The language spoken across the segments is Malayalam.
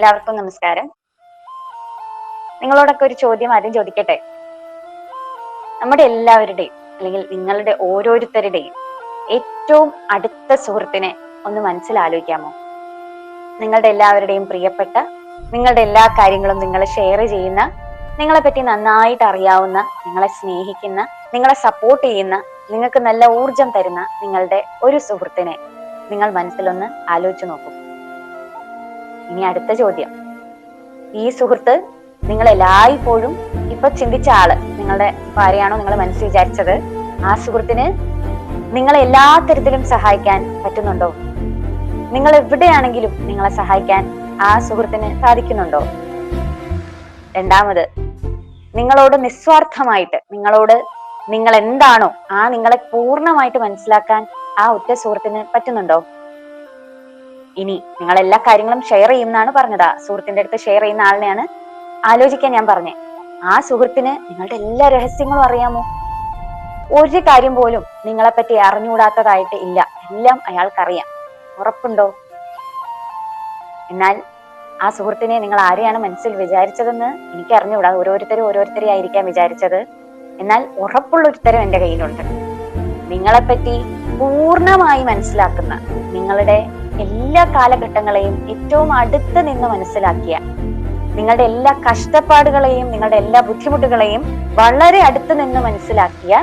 എല്ലാവർക്കും നമസ്കാരം. നിങ്ങളോടൊക്കെ ഒരു ചോദ്യം ആദ്യം ചോദിക്കട്ടെ? നമ്മുടെ എല്ലാവരുടെയും അല്ലെങ്കിൽ നിങ്ങളുടെ ഓരോരുത്തരുടെയും ഏറ്റവും അടുത്ത സുഹൃത്തിനെ ഒന്ന് മനസ്സിലാലോചിക്കാമോ? നിങ്ങളുടെ എല്ലാവരുടെയും പ്രിയപ്പെട്ട നിങ്ങളുടെ എല്ലാ കാര്യങ്ങളും നിങ്ങൾ ഷെയർ ചെയ്യുന്ന നിങ്ങളെ പറ്റി നന്നായിട്ട് അറിയാവുന്ന നിങ്ങളെ സ്നേഹിക്കുന്ന നിങ്ങളെ സപ്പോർട്ട് ചെയ്യുന്ന നിങ്ങൾക്ക് നല്ല ഊർജം തരുന്ന നിങ്ങളുടെ ഒരു സുഹൃത്തിനെ നിങ്ങൾ മനസ്സിലൊന്ന് ആലോചിച്ചു നോക്കൂ. ഇനി അടുത്ത ചോദ്യം. ഈ സുഹൃത്ത് നിങ്ങൾ എല്ലായ്പ്പോഴും ഇപ്പൊ ചിന്തിച്ച ആൾ നിങ്ങളുടെ ഭാര്യയാണോ നിങ്ങൾ മനസ്സിൽ വിചാരിച്ചത്? ആ സുഹൃത്തിന് നിങ്ങളെ എല്ലാ തരത്തിലും സഹായിക്കാൻ പറ്റുന്നുണ്ടോ? നിങ്ങൾ എവിടെയാണെങ്കിലും നിങ്ങളെ സഹായിക്കാൻ ആ സുഹൃത്തിന് സാധിക്കുന്നുണ്ടോ? രണ്ടാമത് നിങ്ങളോട് നിസ്വാർത്ഥമായിട്ട് നിങ്ങളോട് നിങ്ങൾ എന്താണോ ആ നിങ്ങളെ പൂർണമായിട്ട് മനസ്സിലാക്കാൻ ആ ഒറ്റ സുഹൃത്തിന് പറ്റുന്നുണ്ടോ? ഇനി നിങ്ങൾ എല്ലാ കാര്യങ്ങളും ഷെയർ ചെയ്യുന്നതാണ് പറഞ്ഞത്. സുഹൃത്തിന്റെ അടുത്ത് ഷെയർ ചെയ്യുന്ന ആളിനെയാണ് ആലോചിക്കാൻ ഞാൻ പറഞ്ഞേ. ആ സുഹൃത്തിന് നിങ്ങളുടെ എല്ലാ രഹസ്യങ്ങളും അറിയാമോ? ഒരു കാര്യം പോലും നിങ്ങളെ പറ്റി അറിഞ്ഞുകൂടാത്തതായിട്ട് ഇല്ല. എല്ലാം അയാൾക്കറിയാം. ഉറപ്പുണ്ടോ? എന്നാൽ ആ സുഹൃത്തിനെ നിങ്ങൾ ആരെയാണ് മനസ്സിൽ വിചാരിച്ചതെന്ന് എനിക്ക് അറിഞ്ഞുകൂടാ ഓരോരുത്തരും ഓരോരുത്തരെ ആയിരിക്കാം വിചാരിച്ചത്. എന്നാൽ ഉറപ്പുള്ള ഉത്തരം എന്റെ കയ്യിലുണ്ട്. നിങ്ങളെപ്പറ്റി പൂർണമായി മനസ്സിലാക്കുന്ന നിങ്ങളുടെ എല്ലാ കാലഘട്ടങ്ങളെയും ഏറ്റവും അടുത്ത് നിന്ന് മനസ്സിലാക്കിയ നിങ്ങളുടെ എല്ലാ കഷ്ടപ്പാടുകളെയും നിങ്ങളുടെ എല്ലാ ബുദ്ധിമുട്ടുകളെയും വളരെ അടുത്ത് നിന്ന് മനസ്സിലാക്കിയ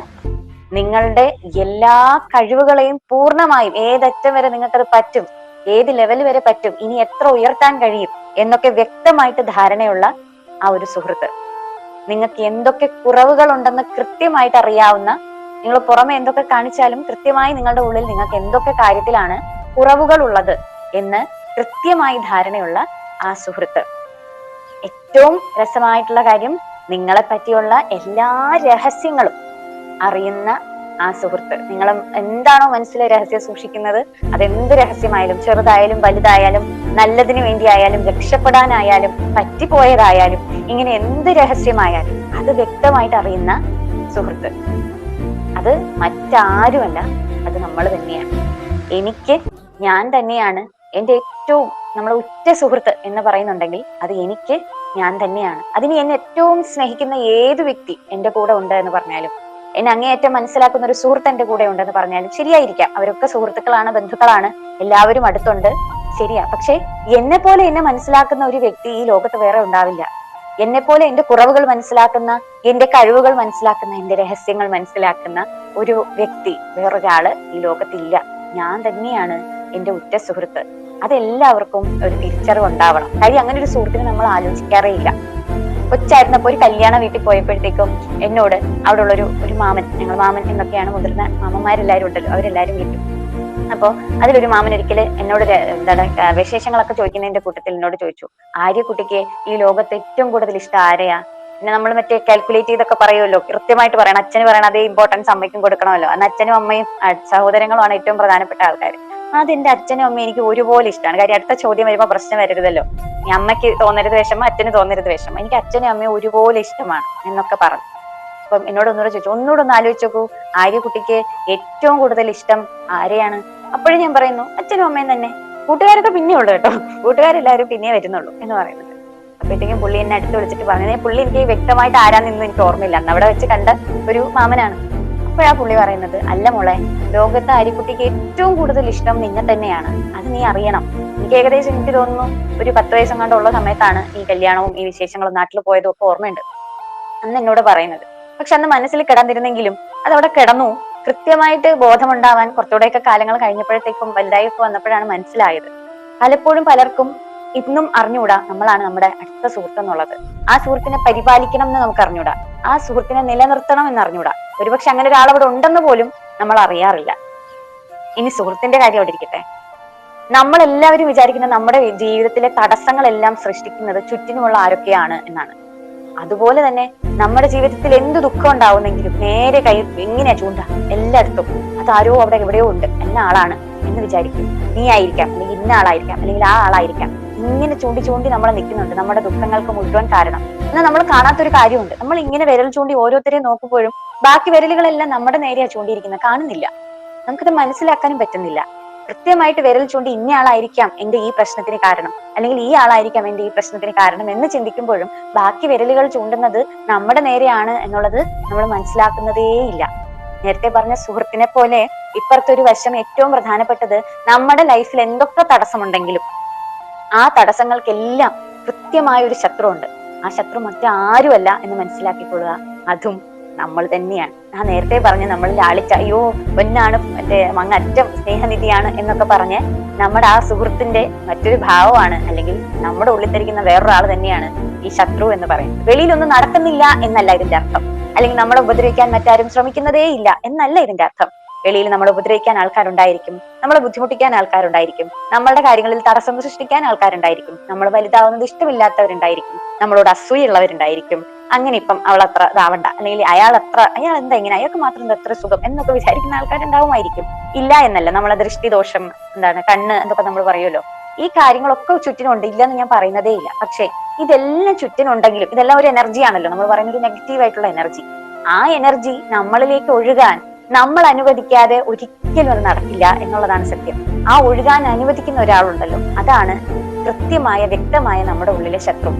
നിങ്ങളുടെ എല്ലാ കഴിവുകളെയും പൂർണമായും ഏതറ്റം വരെ നിങ്ങൾക്കത് പറ്റും ഏത് ലെവൽ വരെ പറ്റും ഇനി എത്ര ഉയർത്താൻ കഴിയും എന്നൊക്കെ വ്യക്തമായിട്ട് ധാരണയുള്ള ആ ഒരു സുഹൃത്ത്. നിങ്ങൾക്ക് എന്തൊക്കെ കുറവുകൾ ഉണ്ടെന്ന് കൃത്യമായിട്ട് അറിയാവുന്ന നിങ്ങൾ പുറമെ എന്തൊക്കെ കാണിച്ചാലും കൃത്യമായി നിങ്ങളുടെ ഉള്ളിൽ നിങ്ങൾക്ക് എന്തൊക്കെ കാര്യത്തിലാണ് കുറവുകൾ ഉള്ളത് എന്ന് കൃത്യമായി ധാരണയുള്ള ആ സുഹൃത്ത്. ഏറ്റവും രസമായിട്ടുള്ള കാര്യം നിങ്ങളെ പറ്റിയുള്ള എല്ലാ രഹസ്യങ്ങളും അറിയുന്ന ആ സുഹൃത്ത്. നിങ്ങൾ എന്താണോ മനസ്സിലെ രഹസ്യം സൂക്ഷിക്കുന്നത് അതെന്ത് രഹസ്യമായാലും ചെറുതായാലും വലുതായാലും നല്ലതിനു വേണ്ടിയായാലും രക്ഷപ്പെടാനായാലും പറ്റിപ്പോയതായാലും ഇങ്ങനെ എന്ത് രഹസ്യമായാലും അത് വ്യക്തമായിട്ട് അറിയുന്ന സുഹൃത്ത്. അത് മറ്റാരുമല്ല അത് നമ്മൾ തന്നെയാണ്. എനിക്ക് ഞാൻ തന്നെയാണ് എന്റെ ഏറ്റവും നമ്മളെ ഉറ്റ സുഹൃത്ത് എന്ന് പറയുന്നുണ്ടെങ്കിൽ അത് എനിക്ക് ഞാൻ തന്നെയാണ്. അതിന് എന്നെ ഏറ്റവും സ്നേഹിക്കുന്ന ഏത് വ്യക്തി എന്റെ കൂടെ ഉണ്ട് എന്ന് പറഞ്ഞാലും എന്നെ അങ്ങേയറ്റം മനസ്സിലാക്കുന്ന ഒരു സുഹൃത്ത് എന്റെ കൂടെ ഉണ്ടെന്ന് പറഞ്ഞാലും ശരിയായിരിക്കാം. അവരൊക്കെ സുഹൃത്തുക്കളാണ് ബന്ധുക്കളാണ് എല്ലാവരും അടുത്തുണ്ട്. ശരിയാ. പക്ഷെ എന്നെ പോലെ എന്നെ മനസ്സിലാക്കുന്ന ഒരു വ്യക്തി ഈ ലോകത്ത് വേറെ ഉണ്ടാവില്ല. എന്നെ പോലെ എന്റെ കുറവുകൾ മനസ്സിലാക്കുന്ന എന്റെ കഴിവുകൾ മനസ്സിലാക്കുന്ന എന്റെ രഹസ്യങ്ങൾ മനസ്സിലാക്കുന്ന ഒരു വ്യക്തി വേറൊരാൾ ഈ ലോകത്തില്ല. ഞാൻ തന്നെയാണ് എന്റെ ഉറ്റ സുഹൃത്ത്. അതെല്ലാവർക്കും ഒരു തിരിച്ചറിവ് ഉണ്ടാവണം കാര്യം അങ്ങനെ ഒരു സുഹൃത്തിനെ നമ്മൾ ആലോചിക്കാറേ ഇല്ല. കൊച്ചായിരുന്നപ്പോ ഒരു കല്യാണ വീട്ടിൽ പോയപ്പോഴത്തേക്കും എന്നോട് അവിടെ ഉള്ളൊരു ഒരു മാമൻ ഞങ്ങൾ മാമൻ എന്നൊക്കെയാണ് മുതിർന്ന മാമന്മാരെല്ലാവരും ഉണ്ടല്ലോ അവരെല്ലാവരും വിളിക്കും അപ്പോ അതിലൊരു മാമൻ ഒരിക്കൽ എന്നോട് എന്താണ് വിശേഷങ്ങളൊക്കെ ചോദിക്കുന്നതിന്റെ കൂട്ടത്തിൽ എന്നോട് ചോദിച്ചു. ആര്യക്കുട്ടിക്ക് ഈ ലോകത്ത് ഏറ്റവും കൂടുതൽ ഇഷ്ടം ആരെയാ? പിന്നെ നമ്മൾ മറ്റേ കാൽക്കുലേറ്റ് ചെയ്തൊക്കെ പറയുമല്ലോ കൃത്യമായിട്ട് പറയണം. അച്ഛന് പറയണം അതേ ഇമ്പോർട്ടൻസ് അമ്മയ്ക്കും കൊടുക്കണമല്ലോ. അന്ന് അച്ഛനും അമ്മയും സഹോദരങ്ങളുമാണ് ഏറ്റവും പ്രധാനപ്പെട്ട ആൾക്കാർ അതെന്റെ അച്ഛനും അമ്മയും എനിക്ക് ഒരുപോലെ ഇഷ്ടമാണ്. കാര്യം അടുത്ത ചോദ്യം വരുമ്പോൾ പ്രശ്നം വരരുതല്ലോ. അമ്മയ്ക്ക് തോന്നരുത് വിഷമം അച്ഛന് തോന്നരുത് വിഷമം. എനിക്ക് അച്ഛനും അമ്മയും ഒരുപോലെ ഇഷ്ടമാണ് എന്നൊക്കെ പറഞ്ഞു. അപ്പം എന്നോട് ഒന്നുകൂടെ ചോദിച്ചു ഒന്നുകൂടെ ഒന്ന് ആലോചിച്ച് നോക്കൂ ആര്യക്കുട്ടിക്ക് ഏറ്റവും കൂടുതൽ ഇഷ്ടം ആരെയാണ്? അപ്പോഴും ഞാൻ പറയുന്നു അച്ഛനും അമ്മയും തന്നെ. കൂട്ടുകാരൊക്കെ പിന്നെ ഉള്ളു കേട്ടോ. കൂട്ടുകാരെല്ലാവരും പിന്നെ വരുന്നുള്ളൂ എന്ന് പറയുന്നത്. അപ്പോഴത്തേക്കും പുള്ളി എന്നെ അടുത്ത് വിളിച്ചിട്ട് പറഞ്ഞു "ഏ, പുള്ളി എനിക്ക് വ്യക്തമായിട്ട് ആരാന്നിന്നും എനിക്ക് ഓർമ്മയില്ല. അന്ന് അവിടെ വെച്ച് കണ്ട ഒരു മാമനാണ്. അപ്പോഴാ പുള്ളി പറയുന്നത് അല്ല മോളെ ലോകത്തെ ആര്യക്കുട്ടിക്ക് ഏറ്റവും കൂടുതൽ ഇഷ്ടം നിന്നെ തന്നെയാണ്. അത് നീ അറിയണം. എനിക്ക് ഏകദേശം എനിക്ക് തോന്നുന്നു ഒരു പത്ത് വയസ്സും കണ്ടുള്ള സമയത്താണ് ഈ കല്യാണവും ഈ വിശേഷങ്ങളും നാട്ടിൽ പോയതും ഒക്കെ ഓർമ്മയുണ്ട്. അന്ന് എന്നോട് പറയുന്നത്. പക്ഷെ അന്ന് മനസ്സിൽ കിടന്നിരുന്നെങ്കിലും അതവിടെ കിടന്നു. കൃത്യമായിട്ട് ബോധമുണ്ടാവാൻ കുറച്ചുകൂടെയൊക്കെ കാലങ്ങൾ കഴിഞ്ഞപ്പോഴത്തേക്കും വലുതായൊക്കെ വന്നപ്പോഴാണ് മനസ്സിലായത്. പലപ്പോഴും പലർക്കും ഇന്നും അറിഞ്ഞുകൂടാ നമ്മളാണ് നമ്മുടെ അടുത്ത സുഹൃത്ത് എന്നുള്ളത് ആ സുഹൃത്തിനെ പരിപാലിക്കണം എന്ന് നമുക്ക് അറിഞ്ഞൂടാ ആ സുഹൃത്തിനെ നിലനിർത്തണം എന്ന് അറിഞ്ഞൂടാ ഒരുപക്ഷെ അങ്ങനെ ഒരാൾ അവിടെ ഉണ്ടെന്ന് പോലും നമ്മൾ അറിയാറില്ല. ഇനി സുഹൃത്തിന്റെ കാര്യം അവിടെ ഇരിക്കട്ടെ. നമ്മൾ എല്ലാവരും വിചാരിക്കുന്ന നമ്മുടെ ജീവിതത്തിലെ തടസ്സങ്ങളെല്ലാം സൃഷ്ടിക്കുന്നത് ചുറ്റിനുമുള്ള ആരൊക്കെയാണ് എന്നാണ്. അതുപോലെ തന്നെ നമ്മുടെ ജീവിതത്തിൽ എന്ത് ദുഃഖം ഉണ്ടാവുന്നെങ്കിലും നേരെ കൈ എങ്ങനെയാ ചൂണ്ട എല്ലായിടത്തും അത് ആരോ അവിടെ എവിടെയോ ഉണ്ട് എന്ന ആളാണ് എന്ന് വിചാരിക്കും. നീ ആയിരിക്കാം അല്ലെങ്കിൽ ഇന്ന ആളായിരിക്കാം അല്ലെങ്കിൽ ആ ആളായിരിക്കാം. ഇങ്ങനെ ചൂണ്ടി ചൂണ്ടി നമ്മൾ നിൽക്കുന്നുണ്ട്. നമ്മുടെ ദുഃഖങ്ങൾക്ക് മുഴുവൻ കാരണം. എന്നാൽ നമ്മൾ കാണാത്തൊരു കാര്യമുണ്ട്. നമ്മൾ ഇങ്ങനെ വിരൽ ചൂണ്ടി ഓരോരുത്തരെയും നോക്കുമ്പോഴും ബാക്കി വിരലുകളെല്ലാം നമ്മുടെ നേരെയാ ചൂണ്ടിയിരിക്കുന്നത്. കാണുന്നില്ല. നമുക്കത് മനസ്സിലാക്കാനും പറ്റുന്നില്ല. കൃത്യമായിട്ട് വിരൽ ചൂണ്ടി ഇന്ന ആളായിരിക്കാം എന്റെ ഈ പ്രശ്നത്തിന് കാരണം. അല്ലെങ്കിൽ ഈ ആളായിരിക്കാം എന്റെ ഈ പ്രശ്നത്തിന് കാരണം എന്ന് ചിന്തിക്കുമ്പോഴും ബാക്കി വിരലുകൾ ചൂണ്ടുന്നത് നമ്മുടെ നേരെയാണ് എന്നുള്ളത് നമ്മൾ മനസ്സിലാക്കുന്നതേയില്ല നേരത്തെ പറഞ്ഞ സുഹൃത്തിനെ പോലെ ഇപ്പുറത്തൊരു വശം ഏറ്റവും പ്രധാനപ്പെട്ടത് നമ്മുടെ ലൈഫിൽ എന്തൊക്കെ തടസ്സമുണ്ടെങ്കിലും ആ തടസ്സങ്ങൾക്കെല്ലാം കൃത്യമായ ഒരു ശത്രുണ്ട് ആ ശത്രു മറ്റാരുമല്ല എന്ന് മനസ്സിലാക്കിക്കൊള്ളുക അതും നമ്മൾ തന്നെയാണ്. ആ നേരത്തെ പറഞ്ഞ് നമ്മൾ ലാളിച്ച അയ്യോ പൊന്നാണ് മറ്റേ മങ്ങറ്റം സ്നേഹനിധിയാണ് എന്നൊക്കെ പറഞ്ഞ് നമ്മുടെ ആ സുഹൃത്തിന്റെ മറ്റൊരു ഭാവമാണ് അല്ലെങ്കിൽ നമ്മുടെ ഉള്ളിൽ ധരിക്കുന്ന വേറൊരാൾ തന്നെയാണ് ഈ ശത്രു എന്ന് പറയുന്നത്. വെളിയിലൊന്നും നടക്കുന്നില്ല എന്നല്ല ഇതിന്റെ അർത്ഥം. അല്ലെങ്കിൽ നമ്മളെ ഉപദ്രവിക്കാൻ മറ്റാരും ശ്രമിക്കുന്നതേ ഇല്ല എന്നല്ല ഇതിന്റെ അർത്ഥം. വെളിയിൽ നമ്മളെ ഉപദ്രവിക്കാൻ ആൾക്കാരുണ്ടായിരിക്കും നമ്മളെ ബുദ്ധിമുട്ടിക്കാൻ ആൾക്കാരുണ്ടായിരിക്കും നമ്മളുടെ കാര്യങ്ങളിൽ തടസ്സം സൃഷ്ടിക്കാൻ ആൾക്കാരുണ്ടായിരിക്കും നമ്മൾ വലുതാവുന്നത് ഇഷ്ടമില്ലാത്തവരുണ്ടായിരിക്കും നമ്മളോട് അസൂയുള്ളവരുണ്ടായിരിക്കും. അങ്ങനെ ഇപ്പം അവൾ അത്ര ഇതാവണ്ട. അല്ലെങ്കിൽ അയാൾ അത്ര അയാൾ എന്താ ഇങ്ങനെ? അയാൾക്ക് മാത്രം എത്ര സുഖം എന്നൊക്കെ വിചാരിക്കുന്ന ആൾക്കാരുണ്ടാവുമായിരിക്കും. ഇല്ല എന്നല്ല നമ്മളെ ദൃഷ്ടിദോഷം എന്താണ് കണ്ണ് എന്നൊക്കെ നമ്മൾ പറയുമല്ലോ. ഈ കാര്യങ്ങളൊക്കെ ചുറ്റിനുണ്ട് ഇല്ലെന്ന് ഞാൻ പറയുന്നതേ ഇല്ല. പക്ഷേ ഇതെല്ലാം ചുറ്റിനുണ്ടെങ്കിലും ഇതെല്ലാം ഒരു എനർജി ആണല്ലോ നമ്മൾ പറയുന്ന ഒരു നെഗറ്റീവ് ആയിട്ടുള്ള എനർജി. ആ എനർജി നമ്മളിലേക്ക് ഒഴുകാൻ നമ്മൾ അനുവദിക്കാതെ ഒരിക്കലും അത് നടക്കില്ല എന്നുള്ളതാണ് സത്യം. ആ ഒഴുകാൻ അനുവദിക്കുന്ന ഒരാളുണ്ടല്ലോ അതാണ് കൃത്യമായ വ്യക്തമായ നമ്മുടെ ഉള്ളിലെ ശത്രു.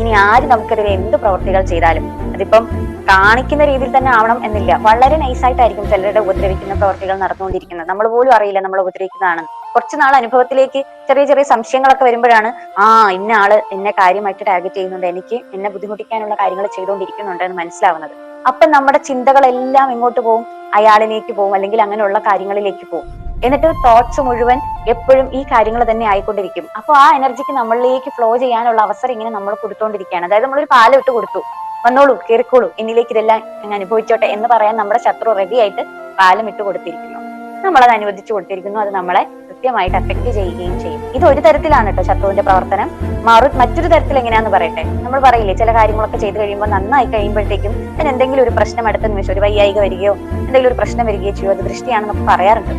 ഇനി ആര് നമുക്കെതിരെ എന്ത് പ്രവൃത്തികൾ ചെയ്താലും അതിപ്പം കാണിക്കുന്ന രീതിയിൽ തന്നെ ആവണം എന്നില്ല. വളരെ നൈസായിട്ടായിരിക്കും ചിലരുടെ ഉപദ്രവിക്കുന്ന പ്രവൃത്തികൾ നടന്നുകൊണ്ടിരിക്കുന്നത്. നമ്മൾ പോലും അറിയില്ല നമ്മൾ ഉപദ്രവിക്കുന്നതാണ് കുറച്ച് നാൾ അനുഭവത്തിലേക്ക് ചെറിയ ചെറിയ സംശയങ്ങളൊക്കെ വരുമ്പോഴാണ് ആ ഇന്ന ആൾ എന്നെ കാര്യമായിട്ട് ടാർഗറ്റ് ചെയ്യുന്നുണ്ട്. എനിക്ക് എന്നെ ബുദ്ധിമുട്ടിക്കാനുള്ള കാര്യങ്ങൾ ചെയ്തുകൊണ്ടിരിക്കുന്നുണ്ട് എന്ന് മനസ്സിലാവുന്നത്. അപ്പൊ നമ്മുടെ ചിന്തകളെല്ലാം എങ്ങോട്ട് പോകും അയാളിലേക്ക് പോകും അല്ലെങ്കിൽ അങ്ങനെയുള്ള കാര്യങ്ങളിലേക്ക് പോകും എന്നിട്ട് തോട്ട്സ് മുഴുവൻ എപ്പോഴും ഈ കാര്യങ്ങൾ തന്നെ ആയിക്കൊണ്ടിരിക്കും. അപ്പോൾ ആ എനർജിക്ക് നമ്മളിലേക്ക് ഫ്ലോ ചെയ്യാനുള്ള അവസരം ഇങ്ങനെ നമ്മൾ കൊടുത്തോണ്ടിരിക്കുകയാണ്. അതായത് നമ്മളൊരു പാലം ഇട്ട് കൊടുത്തു. വന്നോളൂ കയറിക്കോളൂ എന്നിലേക്ക് ഇതെല്ലാം അങ്ങ് അനുഭവിച്ചോട്ടെ എന്ന് പറയാൻ നമ്മുടെ ശത്രു റെഡി ആയിട്ട് പാലം ഇട്ട് കൊടുത്തിരിക്കുന്നു. നമ്മളത് അനുവദിച്ചു കൊടുത്തിരിക്കുന്നു അത് നമ്മളെ കൃത്യമായിട്ട് അഫക്ട് ചെയ്യുകയും ചെയ്യും. ഇത് ഒരു തരത്തിലാണ് കേട്ടോ ശത്രുവിന്റെ പ്രവർത്തനം. മാറു മറ്റൊരു തരത്തിൽ എങ്ങനെയാന്ന് പറയട്ടെ? നമ്മൾ പറയില്ലേ ചില കാര്യങ്ങളൊക്കെ ചെയ്തു കഴിയുമ്പോൾ നന്നായി കഴിയുമ്പോഴത്തേക്കും അതിന് എന്തെങ്കിലും ഒരു പ്രശ്നം അടുത്ത നിമിഷം ഒരു വയ്യായിക വരികയോ എന്തെങ്കിലും ഒരു പ്രശ്നം വരികയോ ചെയ്യുമോ അത് ദൃഷ്ടിയാണെന്നൊക്കെ പറയാറുണ്ട്.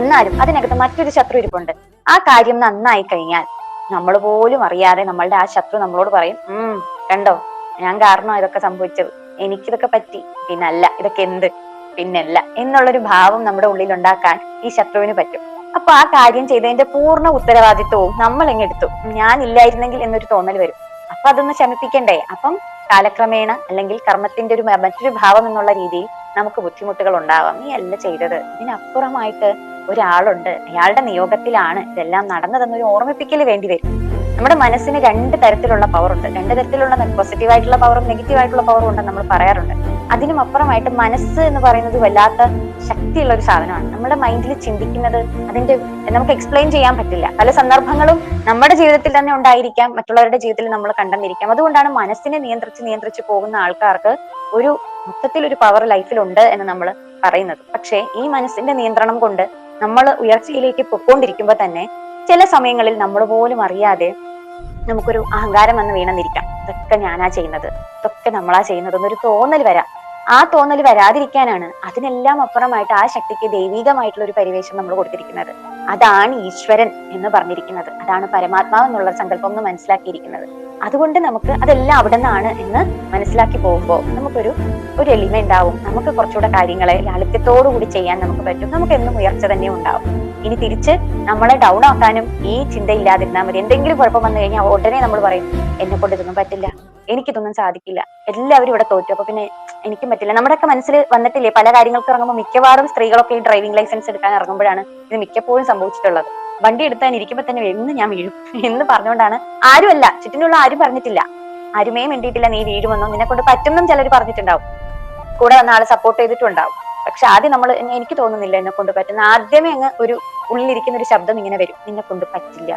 എന്നാലും അതിനകത്ത് മറ്റൊരു ശത്രു ഇരിപ്പുണ്ട്. ആ കാര്യം നന്നായി കഴിഞ്ഞാൽ നമ്മൾ പോലും അറിയാതെ നമ്മളുടെ ആ ശത്രു നമ്മളോട് പറയും ഉം കണ്ടോ? ഞാൻ കാരണം ഇതൊക്കെ സംഭവിച്ചത്? എനിക്കിതൊക്കെ പറ്റി. പിന്നല്ല ഇതൊക്കെ എന്ത്? പിന്നല്ല. എന്നുള്ളൊരു ഭാവം നമ്മുടെ ഉള്ളിൽ ഉണ്ടാക്കാൻ ഈ ശത്രുവിന് പറ്റും. അപ്പൊ ആ കാര്യം ചെയ്തതിന്റെ പൂർണ ഉത്തരവാദിത്വവും നമ്മൾ എങ്ങെടുത്തു ഞാൻ ഇല്ലായിരുന്നെങ്കിൽ എന്നൊരു തോന്നൽ വരും. അപ്പൊ അതൊന്ന് ശമിപ്പിക്കണ്ടേ? അപ്പം കാലക്രമേണ അല്ലെങ്കിൽ കർമ്മത്തിന്റെ ഒരു മറ്റൊരു ഭാവം എന്നുള്ള രീതിയിൽ നമുക്ക് ബുദ്ധിമുട്ടുകൾ ഉണ്ടാവാം. നീ അല്ല ചെയ്തത്. ഇതിനപ്പുറമായിട്ട് ഒരാളുണ്ട്. അയാളുടെ നിയോഗത്തിലാണ് ഇതെല്ലാം നടന്നതെന്നൊരു ഓർമ്മിപ്പിക്കൽ വേണ്ടി വരും. നമ്മുടെ മനസ്സിന് രണ്ട് തരത്തിലുള്ള പവർ ഉണ്ട്. രണ്ട് തരത്തിലുള്ള പോസിറ്റീവ് ആയിട്ടുള്ള പവറും നെഗറ്റീവ് ആയിട്ടുള്ള പവറും ഉണ്ടെന്ന് നമ്മൾ പറയാറുണ്ട്. അതിനും അപ്പുറമായിട്ട് മനസ്സ് എന്ന് പറയുന്നത് വല്ലാത്ത ശക്തിയുള്ള ഒരു സാധനമാണ്. നമ്മുടെ മൈൻഡിൽ ചിന്തിക്കുന്നത് അതിന്റെ നമുക്ക് എക്സ്പ്ലെയിൻ ചെയ്യാൻ പറ്റില്ല. പല സന്ദർഭങ്ങളും നമ്മുടെ ജീവിതത്തിൽ തന്നെ ഉണ്ടായിരിക്കാം. മറ്റുള്ളവരുടെ ജീവിതത്തിൽ നമ്മൾ കണ്ടെന്നിരിക്കാം. അതുകൊണ്ടാണ് മനസ്സിനെ നിയന്ത്രിച്ച് നിയന്ത്രിച്ച് പോകുന്ന ആൾക്കാർക്ക് ഒരു മൊത്തത്തിൽ ഒരു പവർ ലൈഫിൽ ഉണ്ട് എന്ന് നമ്മൾ പറയുന്നത്. പക്ഷേ ഈ മനസ്സിന്റെ നിയന്ത്രണം കൊണ്ട് നമ്മൾ ഉയർച്ചയിലേക്ക് പൊക്കോണ്ടിരിക്കുമ്പോൾ തന്നെ ചില സമയങ്ങളിൽ നമ്മൾ പോലും അറിയാതെ നമുക്കൊരു അഹങ്കാരം വന്ന് വീണെന്നിരിക്കാം. ഇതൊക്കെ ഞാനാ ചെയ്യുന്നത്. ഇതൊക്കെ നമ്മളാ ചെയ്യുന്നത്. എന്നൊരു തോന്നൽ വരാം. ആ തോന്നൽ വരാതിരിക്കാനാണ് അതിനെല്ലാം അപ്പുറമായിട്ട് ആ ശക്തിക്ക് ദൈവികമായിട്ടുള്ള ഒരു പരിവേഷം നമ്മൾ കൊടുത്തിരിക്കുന്നത്. അതാണ് ഈശ്വരൻ എന്ന് പറഞ്ഞിരിക്കുന്നത്. അതാണ് പരമാത്മാവ് എന്നുള്ള സങ്കല്പം എന്ന് മനസ്സിലാക്കിയിരിക്കുന്നത്. അതുകൊണ്ട് നമുക്ക് അതെല്ലാം അവിടെ നിന്നാണ് എന്ന് മനസ്സിലാക്കി പോകുമ്പോൾ നമുക്കൊരു ഒരു എളിമ ഉണ്ടാവും നമുക്ക് കുറച്ചുകൂടെ കാര്യങ്ങളെ ലാളിത്യത്തോടു കൂടി ചെയ്യാൻ നമുക്ക് പറ്റും. നമുക്ക് എന്നും ഉയർച്ച തന്നെ ഉണ്ടാവും. ഇനി തിരിച്ച് നമ്മളെ ഡൗൺ ആക്കാനും ഈ ചിന്തയില്ലാതിരുന്നാൽ മതി. എന്തെങ്കിലും കുഴപ്പം വന്നു കഴിഞ്ഞാൽ ഉടനെ നമ്മൾ പറയും എന്നെ കൊണ്ട് ഇതൊന്നും പറ്റില്ല. എനിക്കിതൊന്നും സാധിക്കില്ല. എല്ലാവരും ഇവിടെ തോറ്റു. അപ്പൊ പിന്നെ എനിക്കും പറ്റില്ല. നമ്മുടെയൊക്കെ മനസ്സിൽ വന്നിട്ടില്ലേ പല കാര്യങ്ങൾക്ക് ഇറങ്ങുമ്പോൾ മിക്കവാറും സ്ത്രീകളൊക്കെ ഈ ഡ്രൈവിംഗ് ലൈസൻസ് എടുക്കാൻ ഇറങ്ങുമ്പോഴാണ് ഇത് മിക്കപ്പോഴും സംഭവിച്ചിട്ടുള്ളത്. വണ്ടി എടുത്താൻ ഇരിക്കുമ്പോൾ തന്നെ എന്ന് ഞാൻ വീഴും. എന്ന് പറഞ്ഞുകൊണ്ടാണ് ആരുമല്ല ചുറ്റിനുള്ള ആരും പറഞ്ഞിട്ടില്ല. ആരുമേ മിണ്ടിയിട്ടില്ല നീ വീഴുമെന്നോ നിന്നെ കൊണ്ട് പറ്റുമെന്നും ചിലർ പറഞ്ഞിട്ടുണ്ടാവും. കൂടെ വന്ന ആളെ സപ്പോർട്ട് ചെയ്തിട്ടുണ്ടാവും. പക്ഷെ ആദ്യം നമ്മൾ എനിക്ക് തോന്നുന്നില്ല എന്നെ കൊണ്ട് പറ്റുന്ന. ആദ്യമേ അങ്ങ് ഒരു ഉള്ളിലിരിക്കുന്ന ഒരു ശബ്ദം ഇങ്ങനെ വരും. നിന്നെ കൊണ്ട് പറ്റില്ല.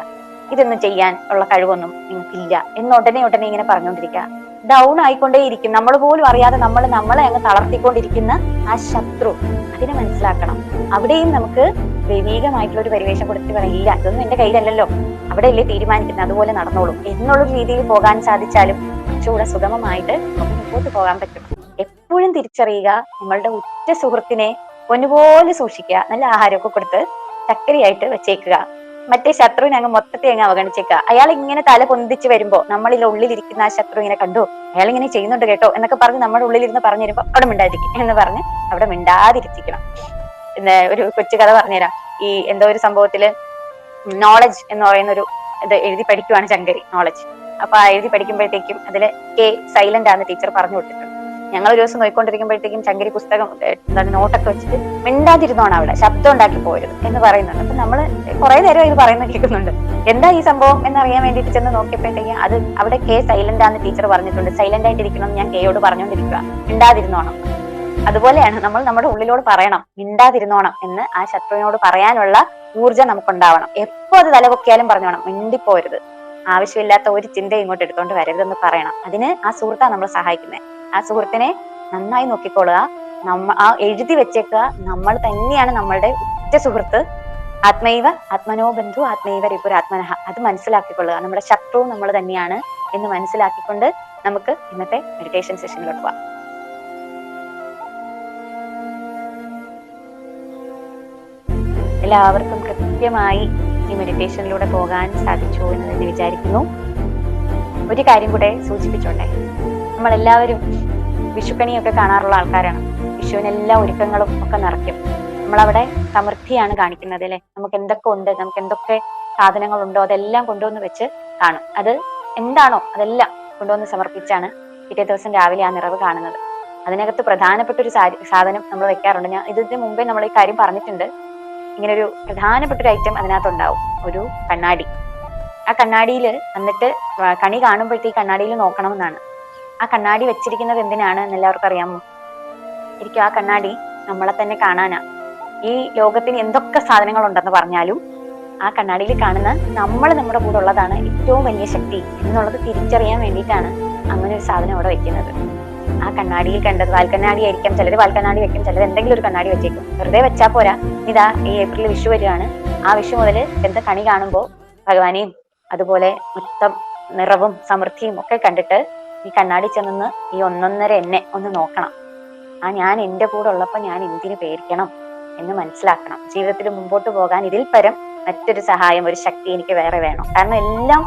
ഇതൊന്നും ചെയ്യാൻ ഉള്ള കഴിവൊന്നും നിങ്ങൾക്കില്ല. എന്ന് ഉടനെ ഉടനെ ഇങ്ങനെ പറഞ്ഞുകൊണ്ടിരിക്കുക. ഡൗൺ ആയിക്കൊണ്ടേയിരിക്കും. നമ്മൾ പോലും അറിയാതെ നമ്മൾ നമ്മളെ അങ്ങ് തളർത്തിക്കൊണ്ടിരിക്കുന്ന ആ ശത്രു. അതിനെ മനസ്സിലാക്കണം. അവിടെയും നമുക്ക് ദൈവീകമായിട്ടുള്ള ഒരു പരിവേഷം കൊടുത്തു പറയാം ഇല്ല ഇതൊന്നും എന്റെ കയ്യിലല്ലല്ലോ. അവിടെയല്ലേ തീരുമാനിക്കുന്നത്? അതുപോലെ നടന്നോളും. എന്നുള്ള രീതിയിൽ പോകാൻ സാധിച്ചാലും കുറച്ചുകൂടെ സുഗമമായിട്ട് നമുക്ക് മുമ്പോട്ട് പോകാൻ പറ്റും. എപ്പോഴും തിരിച്ചറിയുക നമ്മളുടെ ഉറ്റ സുഹൃത്തിനെ പൊന്നുപോലെ സൂക്ഷിക്കുക നല്ല ആഹാരമൊക്കെ കൊടുത്ത് ചക്കരയായിട്ട് വെച്ചേക്കുക. മറ്റേ ശത്രുവിനെ അങ്ങ് മൊത്തത്തെ അങ്ങ് അവഗണിച്ചേക്കുക അയാൾ ഇങ്ങനെ തല പൊന്തിച്ച് വരുമ്പോ നമ്മളിൽ ഉള്ളിലിരിക്കുന്ന ആ ശത്രു ഇങ്ങനെ കണ്ടു. അയാൾ ഇങ്ങനെ ചെയ്യുന്നുണ്ട് കേട്ടോ എന്നൊക്കെ പറഞ്ഞ് നമ്മുടെ ഉള്ളിലിരുന്ന് പറഞ്ഞു തരുമ്പോ അവിടെ മിണ്ടാതിരിക്കും എന്ന് പറഞ്ഞ് അവിടെ മിണ്ടാതിരിച്ചിരിക്കണം. പിന്നെ ഒരു കൊച്ചു കഥ പറഞ്ഞുതരാം. ഈ എന്തോ ഒരു സംഭവത്തിൽ നോളജ് എന്ന് പറയുന്ന ഒരു ഇത് എഴുതി പഠിക്കുവാണ് ശങ്കരി നോളജ് അപ്പൊ ആ എഴുതി പഠിക്കുമ്പോഴത്തേക്കും അതിൽ കെ സൈലന്റ് ആണ് ടീച്ചർ പറഞ്ഞു കൊടുത്തിട്ടുണ്ട്. ഞങ്ങൾ ഒരു ദിവസം നോയിക്കൊണ്ടിരിക്കുമ്പോഴത്തേക്കും ചങ്കരി പുസ്തകം എന്താണ് നോട്ടൊക്കെ വെച്ചിട്ട് മിണ്ടാതിരുന്നോണം അവിടെ. ശബ്ദം ഉണ്ടാക്കി പോയത് എന്ന് പറയുന്നുണ്ട്. അപ്പൊ നമ്മൾ കുറെ നേരം ഇത് പറയുന്ന കേൾക്കുന്നുണ്ട്. എന്താ ഈ സംഭവം എന്നറിയാൻ വേണ്ടിയിട്ട് ചെന്ന് നോക്കിയപ്പോഴത്തേക്കും അത് അവിടെ കെ സൈലന്റ് ആണെന്ന് ടീച്ചർ പറഞ്ഞിട്ടുണ്ട്. സൈലന്റ് ആയിട്ടിരിക്കണം ഞാൻ കെയോട് പറഞ്ഞുകൊണ്ടിരിക്കുക മിണ്ടാതിരുന്നോണം. അതുപോലെയാണ് നമ്മൾ നമ്മുടെ ഉള്ളിലോട് പറയണം. മിണ്ടാതിരുന്നോണം എന്ന് ആ ശത്രുവിനോട് പറയാനുള്ള ഊർജം നമുക്കുണ്ടാവണം. എപ്പോ അത് തലപൊക്കിയാലും പറഞ്ഞോണം. മിണ്ടിപ്പോരുത്. ആവശ്യമില്ലാത്ത ഒരു ചിന്ത ഇങ്ങോട്ട് എടുത്തോണ്ട് വരരുതെന്ന് പറയണം. അതിന് ആ സുഹൃത്താണ് നമ്മൾ സഹായിക്കുന്നത് ആ സുഹൃത്തിനെ നന്നായി നോക്കിക്കൊള്ളുക നമ്മ ആ എഴുതി വെച്ചേക്കുക. നമ്മൾ തന്നെയാണ് നമ്മളുടെ ഉറ്റ സുഹൃത്ത്. ആത്മൈവ ആത്മനോ ബന്ധു ആത്മൈവ രിപുരാത്മനഹ അത് മനസ്സിലാക്കിക്കൊള്ളുക. നമ്മുടെ ശത്രുവും നമ്മൾ തന്നെയാണ് എന്ന് മനസ്സിലാക്കിക്കൊണ്ട് നമുക്ക് ഇന്നത്തെ മെഡിറ്റേഷൻ സെഷനിലോട്ട് പോവാം. എല്ലാവർക്കും കൃത്യമായി ഈ മെഡിറ്റേഷനിലൂടെ പോകാൻ സാധിച്ചു എന്ന് തന്നെ വിചാരിക്കുന്നു. ഒരു കാര്യം കൂടെ സൂചിപ്പിച്ചോട്ടെ? നമ്മൾ എല്ലാവരും വിഷുക്കണിയൊക്കെ കാണാറുള്ള ആൾക്കാരാണ്. വിഷുവിന് എല്ലാ ഒരുക്കങ്ങളും ഒക്കെ നിറയ്ക്കും. നമ്മളവിടെ സമൃദ്ധിയാണ് കാണിക്കുന്നത് അല്ലെ? നമുക്ക് എന്തൊക്കെ ഉണ്ട്? നമുക്ക് എന്തൊക്കെ സാധനങ്ങളുണ്ടോ? അതെല്ലാം കൊണ്ടുവന്ന് വെച്ച് കാണും. അത് എന്താണോ അതെല്ലാം കൊണ്ടുവന്ന് സമർപ്പിച്ചാണ് പിറ്റേ ദിവസം രാവിലെ ആ നിറവ് കാണുന്നത്. അതിനകത്ത് പ്രധാനപ്പെട്ട ഒരു സാധനം നമ്മൾ വെക്കാറുണ്ട്. ഞാൻ ഇതിന് മുമ്പേ നമ്മൾ ഈ കാര്യം പറഞ്ഞിട്ടുണ്ട്. ഇങ്ങനെ ഒരു പ്രധാനപ്പെട്ട ഒരു ഐറ്റം അതിനകത്തുണ്ടാവും. ഒരു കണ്ണാടി. ആ കണ്ണാടിയിൽ വന്നിട്ട് കണി കാണുമ്പോഴത്തേക്ക് കണ്ണാടിയിൽ നോക്കണമെന്നാണ്. ആ കണ്ണാടി വെച്ചിരിക്കുന്നത് എന്തിനാണ് എന്ന് എല്ലാവർക്കും അറിയാമോ? ശരിക്കും ആ കണ്ണാടി നമ്മളെ തന്നെ കാണാനാ. ഈ ലോകത്തിന് എന്തൊക്കെ സാധനങ്ങൾ ഉണ്ടെന്ന് പറഞ്ഞാലും ആ കണ്ണാടിയിൽ കാണുന്ന നമ്മൾ നമ്മുടെ കൂടെ ഉള്ളതാണ് ഏറ്റവും വലിയ ശക്തി എന്നുള്ളത് തിരിച്ചറിയാൻ വേണ്ടിയിട്ടാണ് അങ്ങനെ ഒരു സാധനം അവിടെ വെക്കുന്നത്. ആ കണ്ണാടിയിൽ കണ്ടത് വാൽക്കണ്ണാടി ആയിരിക്കാം. ചിലർ വാൽക്കണ്ണാടി വെക്കും ചിലർ എന്തെങ്കിലും ഒരു കണ്ണാടി വെച്ചേക്കും. വെറുതെ വെച്ചാൽ പോരാ. ഇതാ ഈ ഏപ്രിൽ വിഷു വരികയാണ്. ആ വിഷു മുതൽ എന്താ കണി കാണുമ്പോൾ ഭഗവാനെയും അതുപോലെ മൊത്തം നിറവും സമൃദ്ധിയും ഒക്കെ കണ്ടിട്ട് ഈ കണ്ണാടി ചെന്ന് ഈ ഒന്നൊന്നര എന്നെ ഒന്ന് നോക്കണം. ആ ഞാൻ എന്റെ കൂടെ ഉള്ളപ്പോൾ ഞാൻ എന്തിനു പേരിക്കണം എന്ന് മനസ്സിലാക്കണം. ജീവിതത്തിൽ മുമ്പോട്ട് പോകാൻ ഇതിൽ പരം മറ്റൊരു സഹായം ഒരു ശക്തി എനിക്ക് വേറെ വേണം. കാരണം എല്ലാം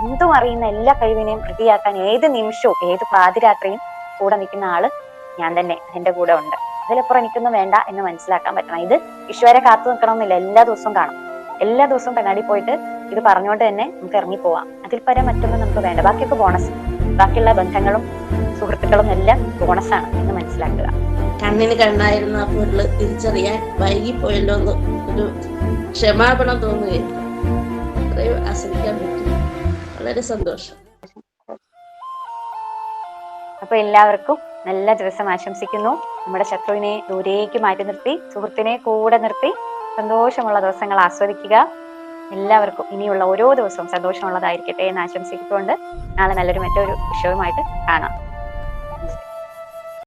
എന്തും അറിയുന്ന എല്ലാ കഴിവിനെയും പ്രതിയാക്കാൻ ഏത് നിമിഷവും ഏത് പാതിരാത്രിയും കൂടെ നിൽക്കുന്ന ആൾ ഞാൻ തന്നെ എന്റെ കൂടെ ഉണ്ട്. അതിലപ്പുറം എനിക്കൊന്നും വേണ്ട എന്ന് മനസ്സിലാക്കാൻ പറ്റണം. ഇത് ഈശ്വരെ കാത്തു നിൽക്കണമെന്നില്ല. എല്ലാ ദിവസവും കാണും. എല്ലാ ദിവസവും കണ്ണാടി പോയിട്ട് ഇത് പറഞ്ഞുകൊണ്ട് തന്നെ നമുക്ക് ഇറങ്ങി പോവാം. അതിൽ പരം മറ്റൊന്നും നമുക്ക് വേണ്ട. ബാക്കിയൊക്കെ ബോണസ് ബാക്കിയുള്ള ബന്ധങ്ങളും സുഹൃത്തുക്കളും എല്ലാം ബോണസാണ് എന്ന് മനസ്സിലാക്കുക. കണ്ണിന് കണ്ണായിരുന്ന ആ പൊരുൾ തിരിച്ചറിയാൻ വൈകിപ്പോയല്ലോ എന്ന് ഒരു ക്ഷമാപണം തോന്നുകയും അത്രയും ആസ്വദിക്കാൻ പറ്റും. വളരെ സന്തോഷം. അപ്പൊ എല്ലാവർക്കും നല്ല ദിവസം ആശംസിക്കുന്നു. നമ്മുടെ ശത്രുവിനെ ദൂരേക്ക് മാറ്റി നിർത്തി സുഹൃത്തിനെ കൂടെ നിർത്തി സന്തോഷമുള്ള ദിവസങ്ങൾ ആസ്വദിക്കുക. എല്ലാവർക്കും ഇനിയുള്ള ഓരോ ദിവസവും സന്തോഷമുള്ളതായിരിക്കട്ടെ എന്ന് ആശംസിച്ചുകൊണ്ട് നാളെ നല്ലൊരു മറ്റൊരു വിഷയവുമായിട്ട് കാണാം.